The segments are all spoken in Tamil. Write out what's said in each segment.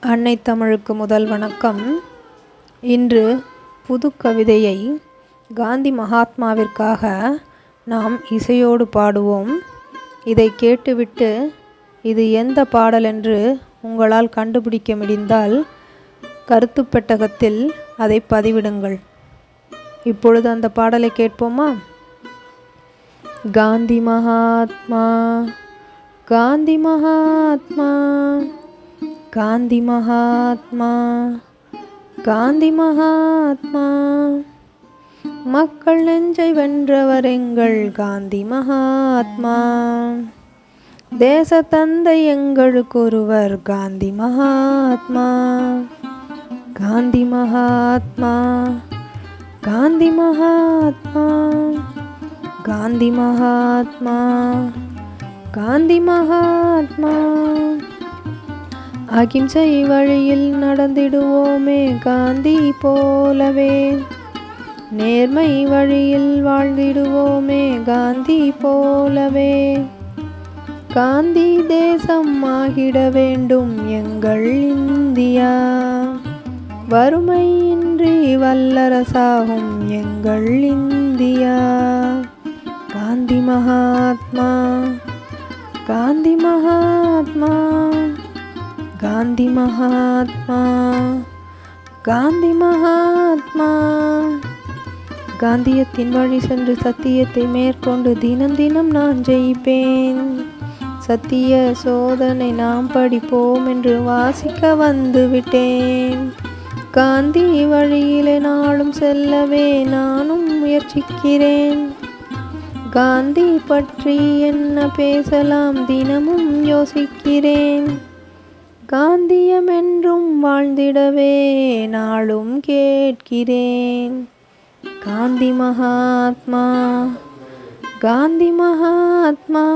அன்னை தமிழுக்கு முதல் வணக்கம். இன்று புது கவிதையை காந்தி மகாத்மாவிற்காக நாம் இசையோடு பாடுவோம். இதை கேட்டுவிட்டு இது எந்த பாடல் என்று உங்களால் கண்டுபிடிக்க முடிந்தால் கருத்து பெட்டகத்தில் அதை பதிவிடுங்கள். இப்பொழுது அந்த பாடலை கேட்போமா? காந்தி மகாத்மா காந்தி மகாத்மா. காந்தி மகாத்மா காந்தி மகாத்மா. மக்கள் நெஞ்சை வென்றவர் எங்கள் காந்தி மகாத்மா. தேச தந்தை எங்களுக்கு ஒருவர் காந்தி மகாத்மா. காந்தி மகாத்மா காந்தி மகாத்மா. காந்தி மகாத்மா காந்தி மகாத்மா. அகிம்சை வழியில் நடந்திடுவோமே காந்தி போலவே. நேர்மை வழியில் வாழ்ந்திடுவோமே காந்தி போலவே. காந்தி தேசம் ஆகிட வேண்டும் எங்கள் இந்தியா. வறுமையின்றி வல்லரசாகும் எங்கள் இந்தியா. காந்தி மகாத்மா காந்தி மகாத்மா. காந்தி மகாத்மா காந்தி மகாத்மா. காந்தியத்தின் வழி சென்று சத்தியத்தை மேற்கொண்டு தினம் தினம் நான் ஜெயிப்பேன். சத்திய சோதனை நாம் படிப்போம் என்று வாசிக்க வந்து விட்டேன். காந்தி வழியிலே நாளும் செல்லவே நானும் முயற்சிக்கிறேன். காந்தி பற்றி என்ன பேசலாம் தினமும் யோசிக்கிறேன். காந்தியம் என்றும் வாழ்ந்திடவே நாளும் கேட்கிறேன். காந்தி மகாத்மா காந்தி மகாத்மா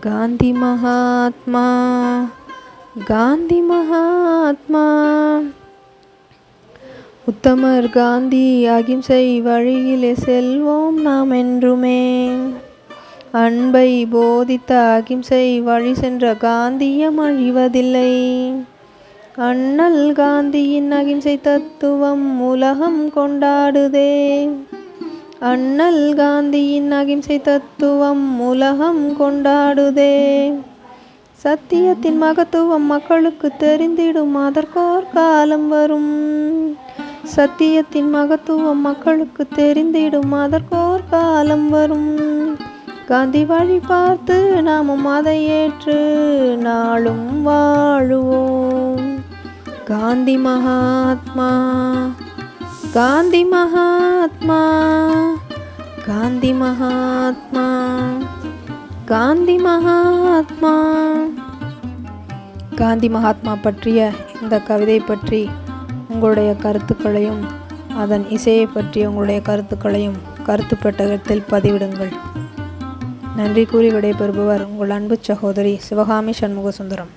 காந்தி மகாத்மா காந்தி மகாத்மா. உத்தமர் காந்தி அகிம்சை வழியிலே செல்வோம் நாம் என்றுமே அன்பை போதித்த அகிம்சை வழி சென்ற காந்தியம் அழிவதில்லை. அண்ணல் காந்தியின் அகிம்சை தத்துவம் உலகம் கொண்டாடுதே. அண்ணல் காந்தியின் அகிம்சை தத்துவம் உலகம் கொண்டாடுதே. சத்தியத்தின் மகத்துவம் மக்களுக்கு தெரிந்திடும் அதற்கோர் காலம் வரும். சத்தியத்தின் மகத்துவம் மக்களுக்கு தெரிந்திடும் அதற்கோர் காலம் வரும். காந்தி வழி பார்த்து நாமும் அதை ஏற்று நாளும் வாழுவோம். காந்தி மகாத்மா காந்தி மகாத்மா காந்தி மகாத்மா காந்தி மகாத்மா. காந்தி மகாத்மா பற்றிய இந்த கவிதை பற்றி உங்களுடைய கருத்துக்களையும் அதன் இசையை பற்றிய உங்களுடைய கருத்துக்களையும் கருத்து பெட்டகத்தில் பதிவிடுங்கள். நன்றி கூறி விடைபெறுபவர் உங்கள் அன்பு சகோதரி சிவகாமி சண்முக சுந்தரம்